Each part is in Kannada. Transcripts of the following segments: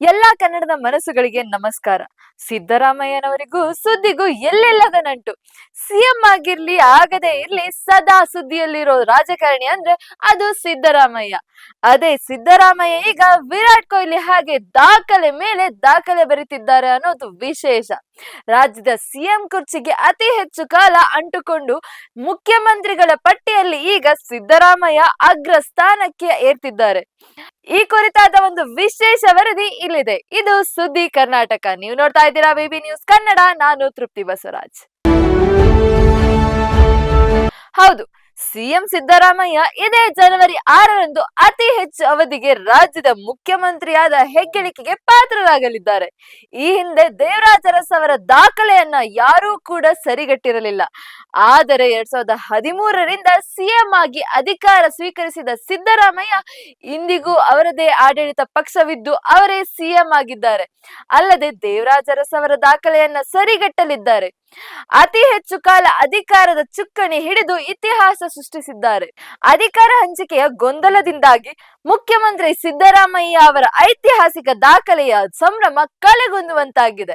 ಎಲ್ಲಾ ಕನ್ನಡದ ಮನಸ್ಸುಗಳಿಗೆ ನಮಸ್ಕಾರ. ಸಿದ್ದರಾಮಯ್ಯನವರಿಗೂ ಸುದ್ದಿಗೂ ಎಲ್ಲೆಲ್ಲದ ನಂಟು ಸಿಎಂ ಆಗಿರ್ಲಿ, ಆಗದೆ ಇರ್ಲಿ, ಸದಾ ಸುದ್ದಿಯಲ್ಲಿರೋ ರಾಜಕಾರಣಿ ಅಂದ್ರೆ ಅದು ಸಿದ್ದರಾಮಯ್ಯ. ಅದೇ ಸಿದ್ದರಾಮಯ್ಯ ಈಗ ವಿರಾಟ್ ಕೊಹ್ಲಿ ಹಾಗೆ ದಾಖಲೆ ಮೇಲೆ ದಾಖಲೆ ಬರೀತಿದ್ದಾರೆ ಅನ್ನೋದು ವಿಶೇಷ. ರಾಜ್ಯದ ಸಿಎಂ ಕುರ್ಚಿಗೆ ಅತಿ ಹೆಚ್ಚು ಕಾಲ ಅಂಟುಕೊಂಡು ಮುಖ್ಯಮಂತ್ರಿಗಳ ಪಟ್ಟಿಯಲ್ಲಿ ಈಗ ಸಿದ್ದರಾಮಯ್ಯ ಅಗ್ರ ಸ್ಥಾನಕ್ಕೆ ಏರ್ತಿದ್ದಾರೆ. ಈ ಕುರಿತಾದ ಒಂದು ವಿಶೇಷ ವರದಿ ಇಲ್ಲಿದೆ. ಇದು ಸುದ್ದಿ ಕರ್ನಾಟಕ. ನೀವು ನೋಡ್ತಾ ಇದ್ದೀರಾ ಬಿಬಿ ನ್ಯೂಸ್ ಕನ್ನಡ. ನಾನು ತೃಪ್ತಿ ಬಸವರಾಜ್. ಹೌದು. ಸಿಎಂ ಸಿದ್ದರಾಮಯ್ಯ ಇದೇ ಜನವರಿ ಆರರಂದು ಅತಿ ಹೆಚ್ಚು ಅವಧಿಗೆ ರಾಜ್ಯದ ಮುಖ್ಯಮಂತ್ರಿಯಾದ ಹೆಗ್ಗಳಿಕೆಗೆ ಪಾತ್ರರಾಗಲಿದ್ದಾರೆ. ಈ ಹಿಂದೆ ದೇವರಾಜ ಅರಸ್ ಅವರ ದಾಖಲೆಯನ್ನ ಯಾರೂ ಕೂಡ ಸರಿಗಟ್ಟಿರಲಿಲ್ಲ. ಆದರೆ ಎರಡ್ ಸಾವಿರದ ಹದಿಮೂರರಿಂದ ಸಿಎಂ ಆಗಿ ಅಧಿಕಾರ ಸ್ವೀಕರಿಸಿದ ಸಿದ್ದರಾಮಯ್ಯ ಇಂದಿಗೂ ಅವರದೇ ಆಡಳಿತ ಪಕ್ಷವಿದ್ದು ಅವರೇ ಸಿಎಂ ಆಗಿದ್ದಾರೆ. ಅಲ್ಲದೆ ದೇವರಾಜ ಅರಸ್ ಅವರ ದಾಖಲೆಯನ್ನ ಸರಿಗಟ್ಟಲಿದ್ದಾರೆ. ಅತಿ ಹೆಚ್ಚು ಕಾಲ ಅಧಿಕಾರದ ಚುಕ್ಕಣಿ ಹಿಡಿದು ಇತಿಹಾಸ ಸೃಷ್ಟಿಸಿದ್ದಾರೆ. ಅಧಿಕಾರ ಹಂಚಿಕೆಯ ಗೊಂದಲದಿಂದಾಗಿ ಮುಖ್ಯಮಂತ್ರಿ ಸಿದ್ದರಾಮಯ್ಯ ಅವರ ಐತಿಹಾಸಿಕ ದಾಖಲೆಯ ಸಂಭ್ರಮ ಕಳೆಗೊಂದುವಂತಾಗಿದೆ.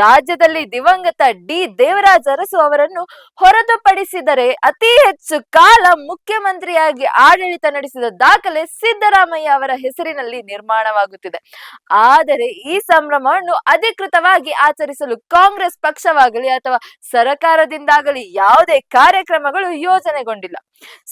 ರಾಜ್ಯದಲ್ಲಿ ದಿವಂಗತ ಡಿ. ದೇವರಾಜ ಅರಸು ಅವರನ್ನು ಹೊರತುಪಡಿಸಿದರೆ ಅತಿ ಹೆಚ್ಚು ಕಾಲ ಮುಖ್ಯಮಂತ್ರಿಯಾಗಿ ಆಡಳಿತ ನಡೆಸಿದ ದಾಖಲೆ ಸಿದ್ದರಾಮಯ್ಯ ಅವರ ಹೆಸರಿನಲ್ಲಿ ನಿರ್ಮಾಣವಾಗುತ್ತಿದೆ. ಆದರೆ ಈ ಸಂಭ್ರಮವನ್ನು ಅಧಿಕೃತವಾಗಿ ಆಚರಿಸಲು ಕಾಂಗ್ರೆಸ್ ಪಕ್ಷವಾಗಲಿ ಅಥವಾ ಸರಕಾರದಿಂದಾಗಲಿ ಯಾವುದೇ ಕಾರ್ಯಕ್ರಮಗಳು ಯೋಜನೆಗೊಂಡಿಲ್ಲ.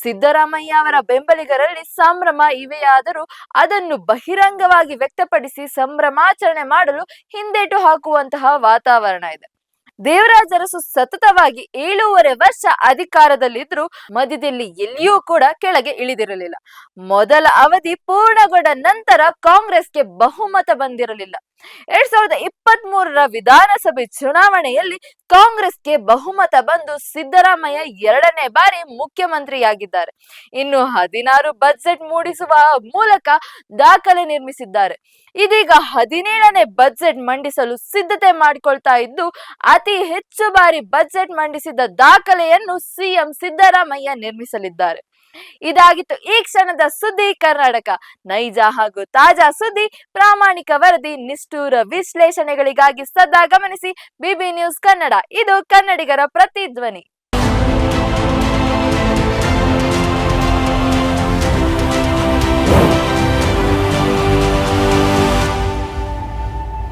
ಸಿದ್ದರಾಮಯ್ಯ ಅವರ ಬೆಂಬಲಿಗರಲ್ಲಿ ಸಂಭ್ರಮ ಇವೆಯಾದರೂ ಅದನ್ನು ಬಹಿರಂಗವಾಗಿ ವ್ಯಕ್ತಪಡಿಸಿ ಸಂಭ್ರಮಾಚರಣೆ ಮಾಡಲು ಹಿಂದೇಟು ಹಾಕುವಂತಹ ವಾತಾವರಣ ಇದೆ. ದೇವರಾಜ ಅರಸು ಸತತವಾಗಿ ಏಳೂವರೆ ವರ್ಷ ಅಧಿಕಾರದಲ್ಲಿದ್ರು ಮಧ್ಯದಲ್ಲಿ ಎಲ್ಲಿಯೂ ಕೂಡ ಕೆಳಗೆ ಇಳಿದಿರಲಿಲ್ಲ. ಮೊದಲ ಅವಧಿ ಪೂರ್ಣಗೊಂಡ ನಂತರ ಕಾಂಗ್ರೆಸ್ಗೆ ಬಹುಮತ ಬಂದಿರಲಿಲ್ಲ. ಎರಡ್ ಸಾವಿರದ ಇಪ್ಪತ್ತ್ ಮೂರರ ವಿಧಾನಸಭೆ ಚುನಾವಣೆಯಲ್ಲಿ ಕಾಂಗ್ರೆಸ್ಗೆ ಬಹುಮತ ಬಂದು ಸಿದ್ದರಾಮಯ್ಯ ಎರಡನೇ ಬಾರಿ ಮುಖ್ಯಮಂತ್ರಿಯಾಗಿದ್ದಾರೆ. ಇನ್ನು ಹದಿನಾರು ಬಜೆಟ್ ಮೂಡಿಸುವ ಮೂಲಕ ದಾಖಲೆ ನಿರ್ಮಿಸಿದ್ದಾರೆ. ಇದೀಗ ಹದಿನೇಳನೇ ಬಜೆಟ್ ಮಂಡಿಸಲು ಸಿದ್ಧತೆ ಮಾಡಿಕೊಳ್ತಾ ಇದ್ದು, ಅತಿ ಹೆಚ್ಚು ಬಾರಿ ಬಜೆಟ್ ಮಂಡಿಸಿದ ದಾಖಲೆಯನ್ನು ಸಿಎಂ ಸಿದ್ದರಾಮಯ್ಯ ನಿರ್ಮಿಸಲಿದ್ದಾರೆ. ಇದಾಗಿತ್ತು ಈ ಕ್ಷಣದ ಸುದ್ದಿ ಕರ್ನಾಟಕ. ನೈಜ ಹಾಗೂ ತಾಜಾ ಸುದ್ದಿ, ಪ್ರಾಮಾಣಿಕ ವರದಿ, ನಿಷ್ಠೂರ ವಿಶ್ಲೇಷಣೆಗಳಿಗಾಗಿ ಸದಾ ಗಮನಿಸಿ ಬಿಬಿ ನ್ಯೂಸ್ ಕನ್ನಡ. ಇದು ಕನ್ನಡಿಗರ ಪ್ರತಿಧ್ವನಿ.